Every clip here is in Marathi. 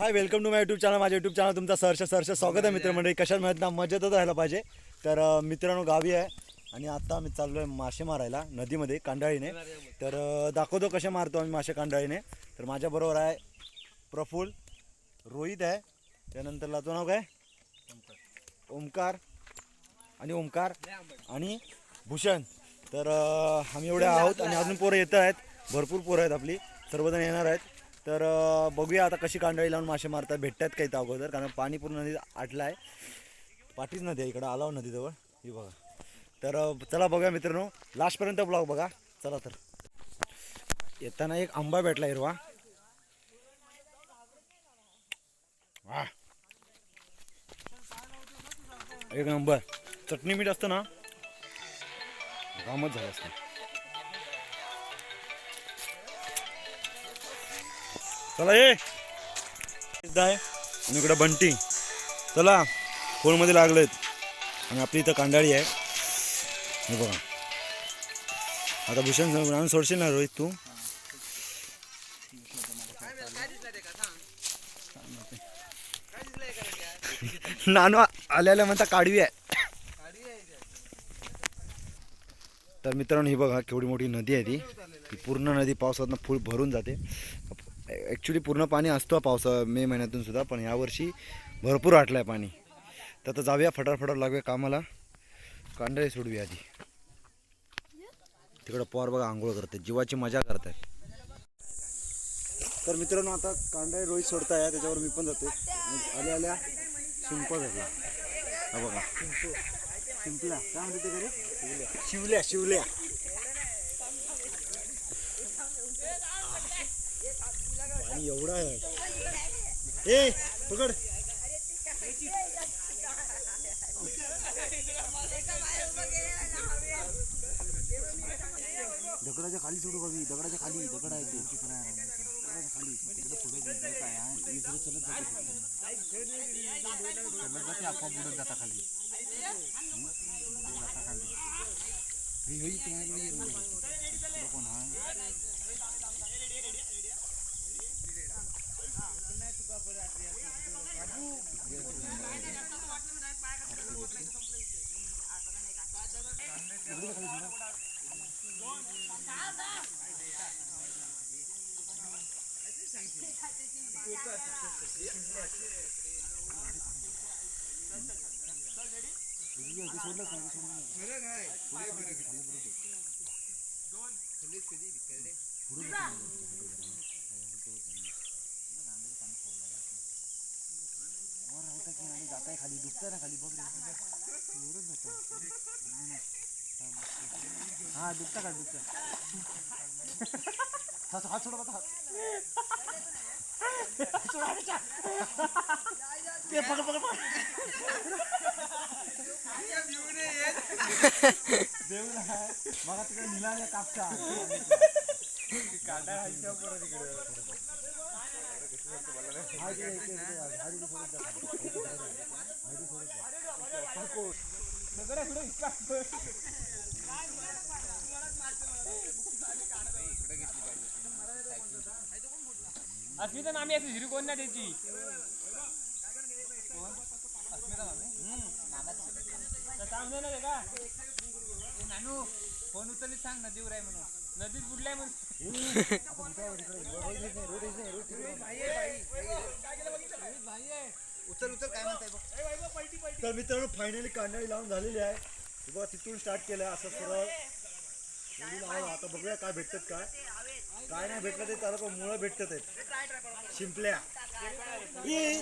Hi welcome to my YouTube channel माझ्या यूट्यूब चॅनल तुमचा सहर्ष सहर्ष स्वागत आहे मित्रमंडळी. कशात मिळत ना मजेतच राहायला पाहिजे. तर मित्रांनो गावी आहे. आणि आता आम्ही चाललो आहे मासे मारायला नदीमध्ये कांडाळीने. तर दाखवतो कसे मारतो आम्ही मासे कांडाळीने. तर माझ्याबरोबर आहे प्रफुल रोहित आहे. त्यानंतर लातो नाव काय? ओमकार. आणि ओमकार. आणि भूषण. तर आम्ही एवढे आहोत आणि अजून पोरं येत आहेत. भरपूर पोरं आहेत आपली. सर्वजण येणार आहेत. तर बघूया आता कशी कांडळी लावून मासे मारतात. भेटतात काही तर अगोदर? कारण पाणी पूर्ण नदी आटलं आहे. पाठीच नदी आहे इकडं आलाव हो नदीजवळ. ही बघा. तर चला बघूया मित्रांनो. लास्टपर्यंत ब्लॉग बघा. चला तर. येताना एक आंबा भेटला हिरवा. वाह. एक नंबर. चटणी मीठ असतं ना? कामच झालं असतं. चला ये. आहे आणि इकडं बंटी. चला फोनमध्ये लागलेत. आणि आपली इथं कांडाळी आहे. हे बघा. आता भूषण आणून सोडशील ना रोहित तू? नानू आल्याला म्हणता काढवी आहे. तर मित्रांनो ही बघा केवढी मोठी नदी आहे ती. ती पूर्ण नदी पावसातनं फुल भरून जाते. ॲक्च्युली पूर्ण पाणी असतो पावसा मे महिन्यातून सुद्धा पण यावर्षी भरपूर आटलं आहे पाणी. तर आता जाऊया फटार लागूया कामाला. कांडळे सोडूया आधी. तिकडं पोर बघा आंघोळ करते जीवाची मजा करताय तर मित्रांनो आता कांडळे रोहित सोडताय त्याच्यावर मी पण जाते. आल्या आल्या शिंप भेटला हा बघा. शिंपला. काय म्हणते शिवल्या शिवल्या. आणि एवढा आहे. ए पकड. दगडाच्या खाली सोडू कवी दगडाच्या खाली दगड आहे ते. दगडाच्या खाली तिकडे पुढे काय आहे. इकडे चलत जाते चलत जाते आपोआप बुडत जाता खाली हे होई तुम्हाला दोन जाताय खाली डुबताय ना खाली बघ हा डुबता का डुबता हात हात सोडा हात ते पकड पकड पकड देऊन आहे मला तिकडे निलाने कापचा कांदा हायच्या अस्मिता नामी असं हिरी कोण ना त्याची नानू फोन उचलली सांग नदीवर आहे म्हणून नदीत बुडलाय म्हणून उचल उचल काय म्हणताय बघ तर मित्रांनो फायनली कांडाळी लावून झालेली आहे बघा तिथून स्टार्ट केलं असं सरळ. आता बघूया काय भेटतात काय काय नाही भेटलं ते त्याला पण मुळं भेटतात आहेत शिंपल्या ये.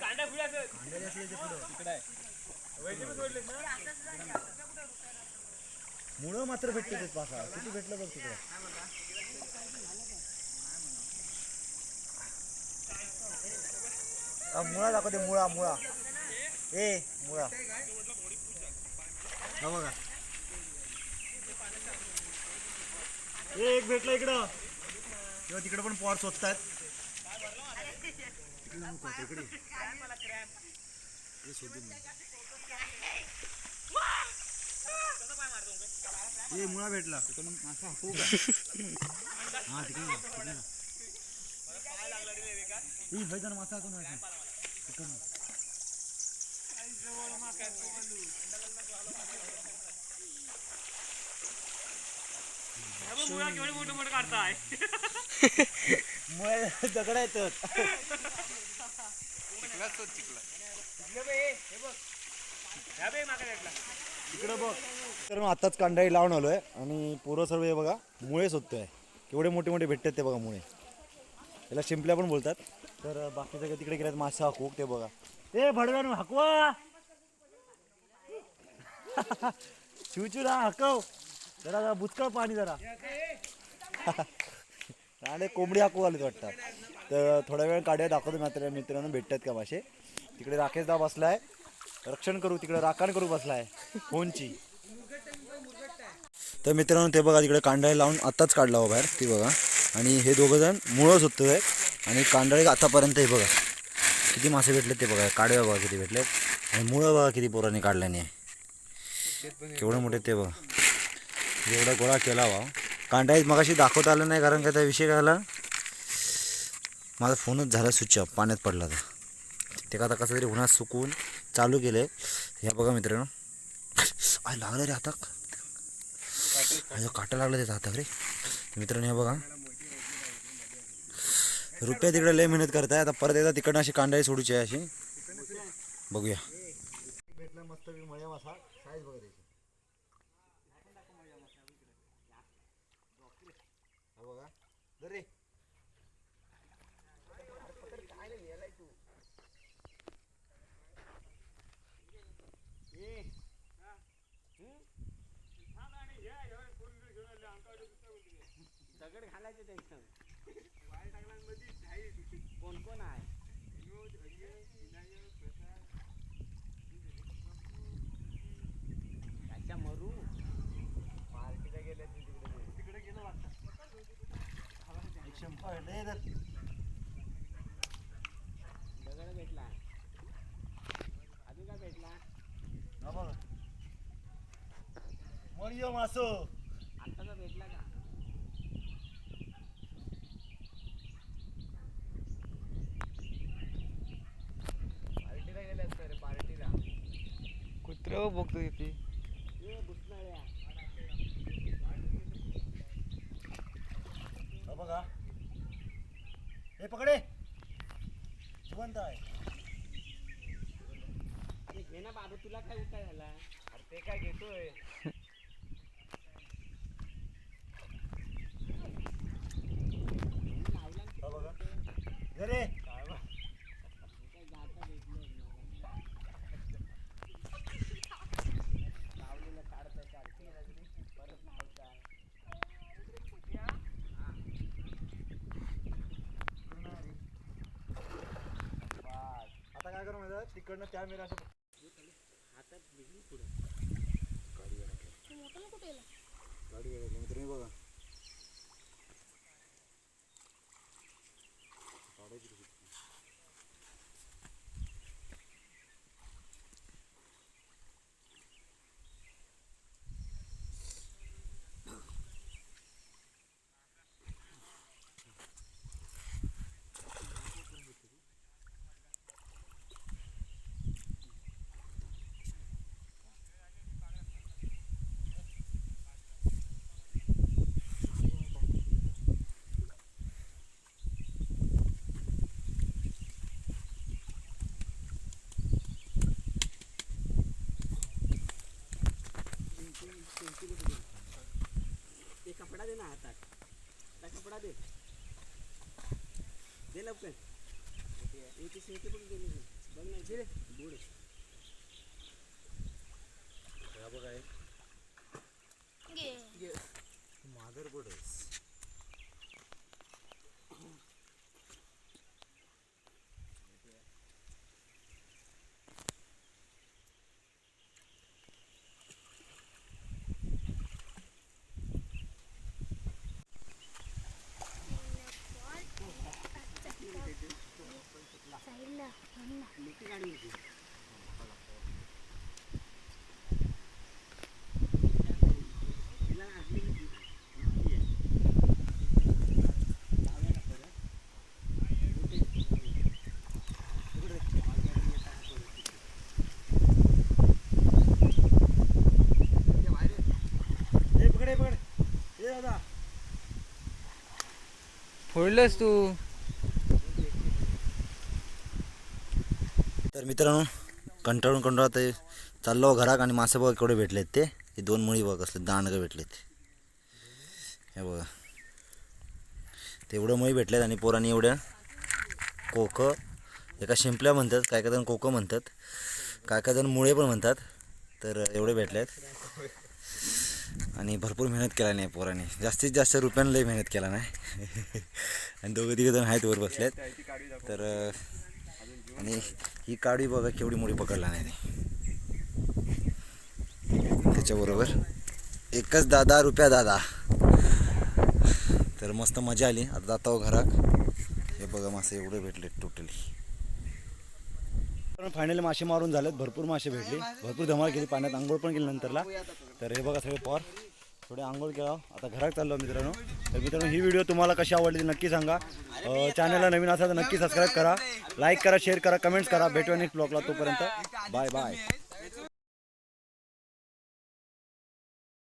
कांदा पुढं. तिकडे आहे मुळं मात्र भेटते ते पासा किती भेटलं बघ तिकडे? मुळा दाखवते मुळा मुळा. ए मुळा. हा बघा. एक भेटलं इकडं. किंवा तिकडे पण पॉट शोधतायत. इकडे नको होतं, इकडे हे शोधून नाही. ए मुळा भेटला. हा तिकडे. ही भैजन मासा कोण आहे? मोठं मोठं काढताय. मुळे दगड येतात इकडे बघ. तर मग आताच कांडाळी लावून आलो आहे आणि पोरं सर्व हे बघा मुळे शोधतोय केवढे मोठे मोठे भेटतात ते बघा मुळे. याला शिंपल्या पण बोलतात. तर बाकी सगळे तिकडे गेल्यात मासे हाकू ते बघा. ए भडव्यान हाकवा! चिवचिव ना हाकव. जरा जरा बुचकळ पाणी जरा. आणि कोंबडी हाकू आले वाटतात तर थोड्या वेळ काढ्या दाखवतो मात्र मित्रांनो भेटतात का मासे. तिकडे राकेश दा बसलाय. रक्षण करू तिकडे राखण करू बसलाय फोनची. तर मित्रांनो ते बघा तिकडे कांडाळी लावून आत्ताच काढला हो बाहेर ती बघा. आणि हे दोघं जण मुळं आहे आणि कांडाळी आतापर्यंत हे बघा. किती मासे भेटले ते बघा. काढव्या बघा किती भेटलेत. आणि मुळं बघा किती पोरांनी काढल्याने. केवढं मोठे ते बघा. एवढा गोळा केला वा. कांडाळीत मगाशी दाखवता आलं नाही कारण का त्या विषय झाला माझा फोनच झाला स्विच ऑफ पाण्यात पडला तर ते का आता कसं तरी उन्हात सुकून चालू केले ह्या बघा मित्रांनो. आय लागलं रे हाताक काटा लागलं त्याचा हाताक रे. मित्रांनो हे बघा. रुपया तिकडे लय मेहनत करताय. आता परत एकदा तिकडनं अशी कांडाळी सोडूची आहे अशी. बघूया. भेटला मस्त मळ्या मासा साईज बघा त्याची हा बघा धर रे दगड घालायचे त्यांचं कोण कोण आहे? अच्छा मरू. पार्टीला गेले तिकडे गेलं एक शंभर लय धर. दगड भेटला. अजून काय भेटला? हा बघा. मरियो मासो आत्ताचा भेटला का पार्टीला गेले असतं रे पार्टीला कुत्र बघतो तिथे ये बुसनाळ्या हा बघा. हे पकडे. जिवंत आहे. घे ना बाबू तुला काय उठाय झाला अरे ते काय घेतोय? हा बघा. घे रे काय जाता भेटलं लावलेलं काढता चालते परत लावता आता काय करू माहिती आहे? तिकडनं त्या मेरा असं आता बिजली पुढे. मोठं कुठे गाडी मित्रांनो बघा. ते कपडा दे ना हातात. त्या कपडा दे. दे लवकर. एक शेती पण गेली. बघ नाही दे बुड बघा घे. मादरबोर्ड आहे दादा. फोडलंस तू. तर मित्रांनो कंटाळून कंटाळत ते चाललो घराक आणि मासे बघा केवढे भेटलेत ते. हे दोन मुळी बघ असले दांडगं भेटलेत. हे बघा. तेवढं मुळी भेटलेत आणि पोरांनी एवढ्या कोक एका शिंपल्या म्हणतात काय काय जण कोकं म्हणतात काय काय जण मुळे पण म्हणतात तर एवढे भेटले आहेत आणि भरपूर मेहनत केला नाही पोरांनी. जास्तीत जास्त रुपयानं लई मेहनत केला नाही. आणि दोघं तिघं जण आहेत वर बसलेत. तर आणि ही काडी बघा केवढी मोठी पकडला नाही त्याच्याबरोबर एकच दादा रुपया दादा. तर मस्त मजा आली. आता जाता घरात. हे बघा मासे एवढे भेटले टोटली फायनली मासे मारून झालेत. भरपूर मासे भेटले. भरपूर धमाल केली. पाण्यात आंघोळ पण केली नंतरला. तर हे बघा सगळे पॉर. थोडे आंघोळ केला. आता घरात चाललो मित्रांनो. तर मित्रांनो ही व्हिडिओ तुम्हाला कशी आवडली ती नक्की सांगा. चॅनलला नवीन असाल तर नक्की सबस्क्राईब करा. लाईक करा शेअर करा कमेंट्स करा. भेटू नेक्स्ट ब्लॉगला तोपर्यंत. Bye bye